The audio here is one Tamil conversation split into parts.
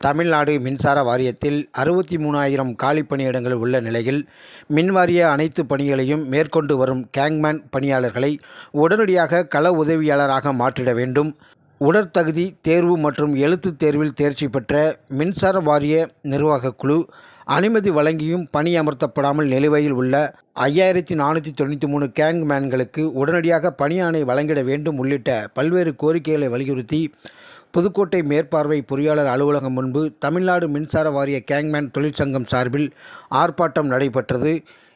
தமிழ்நாடு மின்சார வாரியத்தில் அறுபத்தி மூணாயிரம் காலி பணியிடங்கள் உள்ள நிலையில் மின்வாரிய அனைத்து பணிகளையும் மேற்கொண்டு வரும் கேங்மேன் பணியாளர்களை உடனடியாக கள உதவியாளராக மாற்றிட வேண்டும். உடற்தகுதி தேர்வு மற்றும் எழுத்துத் தேர்வில் தேர்ச்சி பெற்ற மின்சார வாரிய நிர்வாகக் குழு அனுமதி வழங்கியும் பணி அமர்த்தப்படாமல் நிலுவையில் உள்ள ஐயாயிரத்தி நானூற்றி தொண்ணூற்றி மூணு கேங்மேன்களுக்கு உடனடியாக பணியாணை வழங்கிட வேண்டும் உள்ளிட்ட பல்வேறு கோரிக்கைகளை வலியுறுத்தி புதுக்கோட்டை மேற்பார்வை பொறியாளர் அலுவலகம் முன்பு தமிழ்நாடு மின்சார வாரிய கேங்மேன் தொழிற்சங்கம் சார்பில் ஆர்ப்பாட்டம் நடைபெற்றது.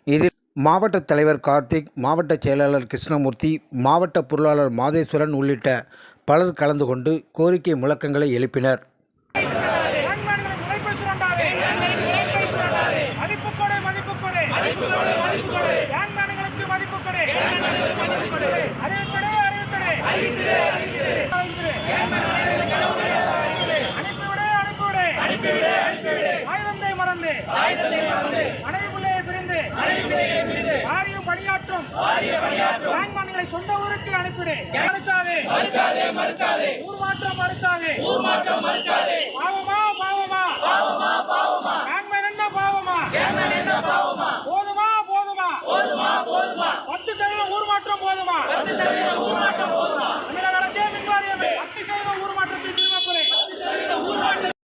இதில் மாவட்ட தலைவர் கார்த்திக் மாவட்ட செயலாளர் கிருஷ்ணமூர்த்தி மாவட்ட பொருளாளர் மாதேஸ்வரன் உள்ளிட்ட பலர் கலந்து கொண்டு கோரிக்கை முழக்கங்களை எழுப்பினர். ஆயுதத்தை மறந்து. மனைவி பிள்ளையை பிரிந்து. வாரியம் பணியாற்றும். கேங்மேன்களை சொந்த ஊருக்கு அனுப்பிடு. மறுக்காதே. ஊர்மாற்ற